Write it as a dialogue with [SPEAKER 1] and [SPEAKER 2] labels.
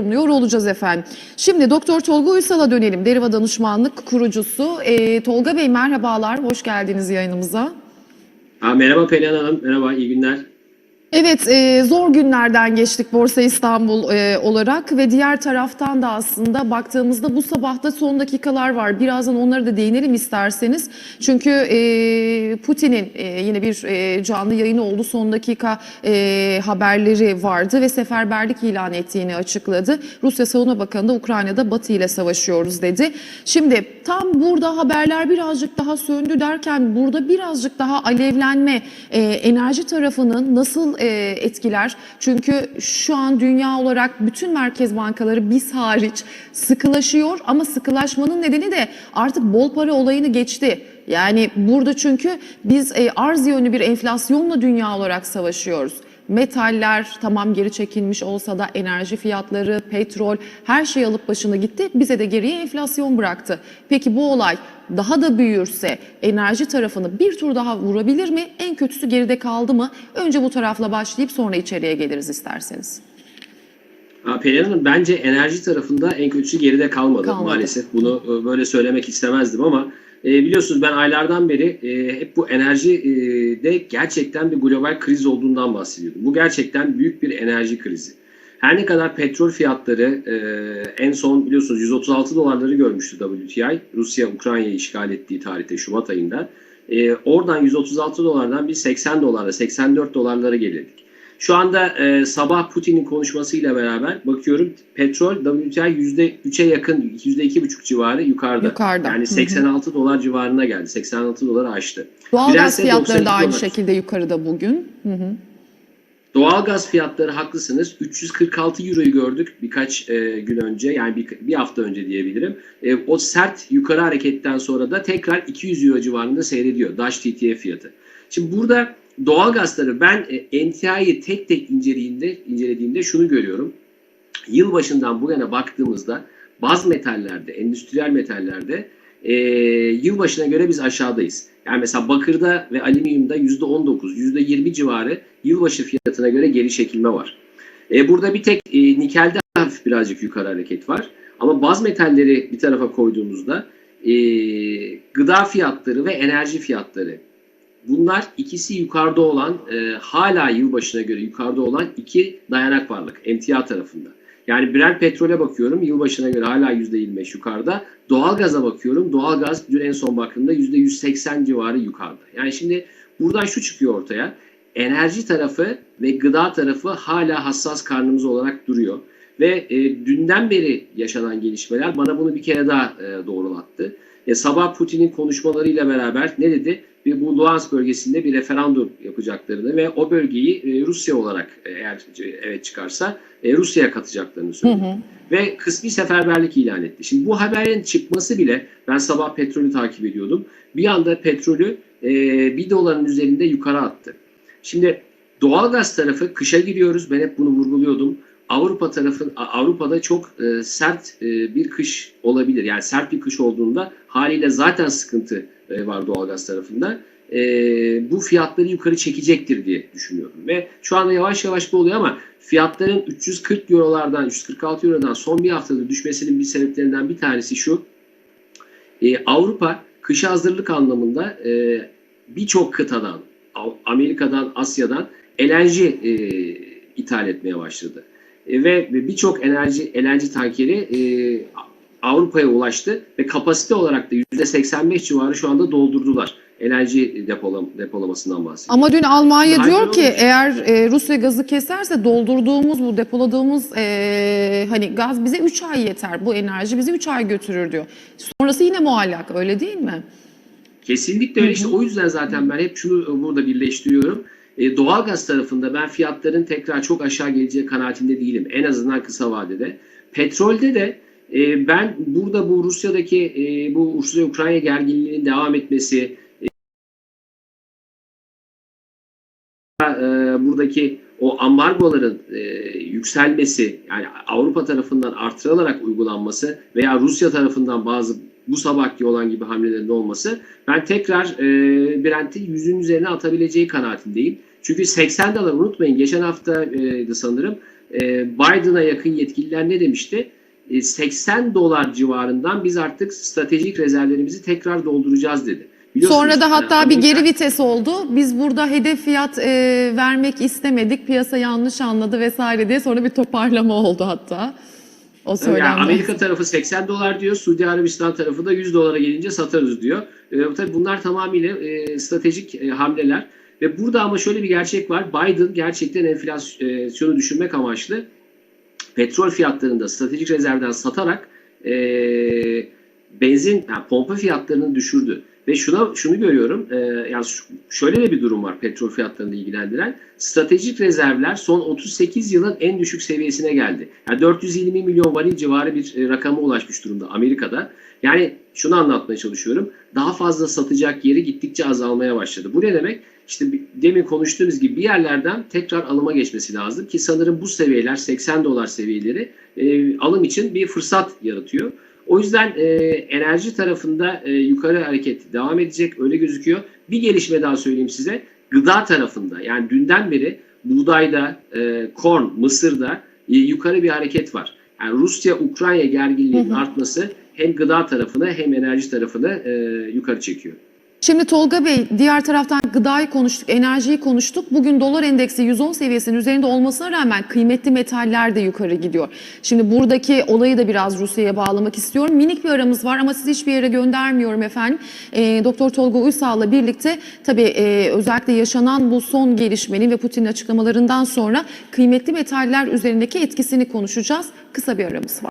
[SPEAKER 1] yorumluyor olacağız efendim. Şimdi Doktor Tolga Uysal'a dönelim. Deriva Danışmanlık kurucusu. Ee, Tolga Bey merhabalar, hoş geldiniz yayınımıza.
[SPEAKER 2] Ha, merhaba Pelin Hanım, merhaba, iyi günler.
[SPEAKER 1] Evet, e, zor günlerden geçtik Borsa İstanbul e, olarak ve diğer taraftan da aslında baktığımızda bu sabahta son dakikalar var. Birazdan onlara da değinelim isterseniz. Çünkü e, Putin'in e, yine bir e, canlı yayını oldu. Son dakika e, haberleri vardı ve seferberlik ilan ettiğini açıkladı. Rusya Savunma Bakanı da Ukrayna'da Batı ile savaşıyoruz dedi. Şimdi tam burada haberler birazcık daha söndü derken burada birazcık daha alevlenme e, enerji tarafının nasıl e, etkiler? Çünkü şu an dünya olarak bütün merkez bankaları biz hariç sıkılaşıyor ama sıkılaşmanın nedeni de artık bol para olayını geçti. Yani burada çünkü biz e, arz yönlü bir enflasyonla dünya olarak savaşıyoruz. Metaller tamam geri çekilmiş olsa da enerji fiyatları, petrol her şey alıp başını gitti. Bize de geriye enflasyon bıraktı. Peki bu olay daha da büyürse enerji tarafını bir tur daha vurabilir mi? En kötüsü geride kaldı mı? Önce bu tarafla başlayıp sonra içeriye geliriz isterseniz.
[SPEAKER 2] Pelin Hanım, bence enerji tarafında en kötüsü geride kalmadı,
[SPEAKER 1] Kalmadı.
[SPEAKER 2] maalesef. Bunu e, böyle söylemek istemezdim ama e, biliyorsunuz ben aylardan beri e, hep bu enerji e, gerçekten bir global kriz olduğundan bahsediyordum. Bu gerçekten büyük bir enerji krizi. Her ne kadar petrol fiyatları e, en son biliyorsunuz 136 dolarları görmüştü WTI. Rusya Ukrayna'yı işgal ettiği tarihte Şubat ayında. E, oradan 136 dolardan bir 80 dolarla 84 dolarlara gelirdik. Şu anda e, sabah Putin'in konuşmasıyla beraber bakıyorum petrol WTI %3'e yakın %2,5 civarı yukarıda.
[SPEAKER 1] Yukarıda. Hı hı.
[SPEAKER 2] Yani 86 dolar civarına geldi. 86 doları aştı.
[SPEAKER 1] Doğalgaz
[SPEAKER 2] Brent'se
[SPEAKER 1] fiyatları da
[SPEAKER 2] 92
[SPEAKER 1] aynı
[SPEAKER 2] dolar.
[SPEAKER 1] şekilde yukarıda bugün. Hı hı.
[SPEAKER 2] Doğalgaz fiyatları haklısınız. 346 euroyu gördük birkaç e, gün önce yani bir, bir hafta önce diyebilirim. E, o sert yukarı hareketten sonra da tekrar 200 euro civarında seyrediyor Dash TTF fiyatı. Şimdi burada doğalgazları ben e, NTI'yi tek tek incelediğimde, incelediğimde şunu görüyorum. Yılbaşından bu yana baktığımızda baz metallerde, endüstriyel metallerde e, yılbaşına göre biz aşağıdayız. Yani mesela bakırda ve alüminyumda %19, %20 civarı yılbaşı fiyatına göre geri çekilme var. E, burada bir tek e, nikelde hafif birazcık yukarı hareket var. Ama baz metalleri bir tarafa koyduğumuzda e, gıda fiyatları ve enerji fiyatları bunlar ikisi yukarıda olan e, hala yılbaşına göre yukarıda olan iki dayanak varlık emtia tarafında. Yani Brent petrole bakıyorum yılbaşına göre hala %25 yukarıda. Doğalgaza bakıyorum. Doğalgaz dün en son baktığımda %180 civarı yukarıda. Yani şimdi buradan şu çıkıyor ortaya. Enerji tarafı ve gıda tarafı hala hassas karnımız olarak duruyor. Ve e, dünden beri yaşanan gelişmeler bana bunu bir kere daha e, doğrulattı. E, sabah Putin'in konuşmalarıyla beraber ne dedi? Bir bu Luhansk bölgesinde bir referandum yapacaklarını ve o bölgeyi e, Rusya olarak e, eğer evet çıkarsa e, Rusya'ya katacaklarını
[SPEAKER 1] Hı
[SPEAKER 2] söyledi.
[SPEAKER 1] hı.
[SPEAKER 2] Ve kısmi seferberlik ilan etti. Şimdi bu haberin çıkması bile ben sabah petrolü takip ediyordum. Bir anda petrolü e, bir doların üzerinde yukarı attı. Şimdi doğalgaz tarafı kışa giriyoruz. Ben hep bunu vurguluyordum. Avrupa tarafı Avrupa'da çok e, sert e, bir kış olabilir. Yani sert bir kış olduğunda haliyle zaten sıkıntı e, var doğalgaz tarafında. E, bu fiyatları yukarı çekecektir diye düşünüyorum. Ve şu anda yavaş yavaş bu oluyor ama fiyatların 340 eurolardan 346 eurodan son bir haftada düşmesinin bir sebeplerinden bir tanesi şu. E, Avrupa kışa hazırlık anlamında e, birçok kıtadan, Amerika'dan, Asya'dan enerji e, ithal etmeye başladı. E, ve birçok enerji enerji tankeri e, Avrupa'ya ulaştı ve kapasite olarak da %85 civarı şu anda doldurdular. Enerji depolam depolamasından bahsediyorum.
[SPEAKER 1] Ama dün Almanya
[SPEAKER 2] Hayır,
[SPEAKER 1] diyor ki
[SPEAKER 2] olmuş.
[SPEAKER 1] eğer e, Rusya gazı keserse doldurduğumuz bu depoladığımız e, hani gaz bize 3 ay yeter. Bu enerji bizi 3 ay götürür diyor. Sonrası yine muallak öyle değil mi?
[SPEAKER 2] Kesinlikle öyle. İşte o yüzden zaten ben hep şunu burada birleştiriyorum. E, doğalgaz tarafında ben fiyatların tekrar çok aşağı geleceği kanaatinde değilim. En azından kısa vadede. Petrolde de e, ben burada bu Rusya'daki e, bu Rusya-Ukrayna gerginliğinin devam etmesi, e, buradaki o ambargoların e, yükselmesi yani Avrupa tarafından artırılarak uygulanması veya Rusya tarafından bazı bu sabahki olan gibi hamlelerin olması ben tekrar e, Brent'i yüzün üzerine atabileceği kanaatindeyim. Çünkü 80 dolar unutmayın geçen hafta e, sanırım e, Biden'a yakın yetkililer ne demişti? E, 80 dolar civarından biz artık stratejik rezervlerimizi tekrar dolduracağız dedi. Biliyorsunuz,
[SPEAKER 1] Sonra da
[SPEAKER 2] e,
[SPEAKER 1] hatta bir geri vites oldu. Biz burada hedef fiyat e, vermek istemedik. Piyasa yanlış anladı vesaire diye sonra bir toparlama oldu hatta. O
[SPEAKER 2] Yani
[SPEAKER 1] söylemde.
[SPEAKER 2] Amerika tarafı 80 dolar diyor, Suudi Arabistan tarafı da 100 dolara gelince satarız diyor. E, tabii bunlar tamamıyla e, stratejik e, hamleler. Ve burada ama şöyle bir gerçek var. Biden gerçekten enflasyonu düşürmek amaçlı petrol fiyatlarını da stratejik rezervden satarak e, benzin, yani pompa fiyatlarını düşürdü. Ve şuna şunu görüyorum, e, yani şöyle de bir durum var petrol fiyatlarını ilgilendiren. Stratejik rezervler son 38 yılın en düşük seviyesine geldi. Yani 420 milyon varil civarı bir rakama ulaşmış durumda Amerika'da. Yani şunu anlatmaya çalışıyorum. Daha fazla satacak yeri gittikçe azalmaya başladı. Bu ne demek? İşte demin konuştuğumuz gibi bir yerlerden tekrar alıma geçmesi lazım ki sanırım bu seviyeler 80 dolar seviyeleri e, alım için bir fırsat yaratıyor. O yüzden e, enerji tarafında e, yukarı hareket devam edecek öyle gözüküyor. Bir gelişme daha söyleyeyim size. Gıda tarafında yani dünden beri buğdayda, e, korn, mısırda e, yukarı bir hareket var. Yani Rusya-Ukrayna gerginliğinin
[SPEAKER 1] Hı hı.
[SPEAKER 2] artması hem gıda tarafını hem enerji tarafını e, yukarı çekiyor.
[SPEAKER 1] Şimdi Tolga Bey diğer taraftan gıdayı konuştuk, enerjiyi konuştuk. Bugün dolar endeksi 110 seviyesinin üzerinde olmasına rağmen kıymetli metaller de yukarı gidiyor. Şimdi buradaki olayı da biraz Rusya'ya bağlamak istiyorum. Minik bir aramız var ama sizi hiçbir yere göndermiyorum efendim. Ee, Doktor Tolga Uysal'la birlikte tabii e, özellikle yaşanan bu son gelişmenin ve Putin'in açıklamalarından sonra kıymetli metaller üzerindeki etkisini konuşacağız. Kısa bir aramız var.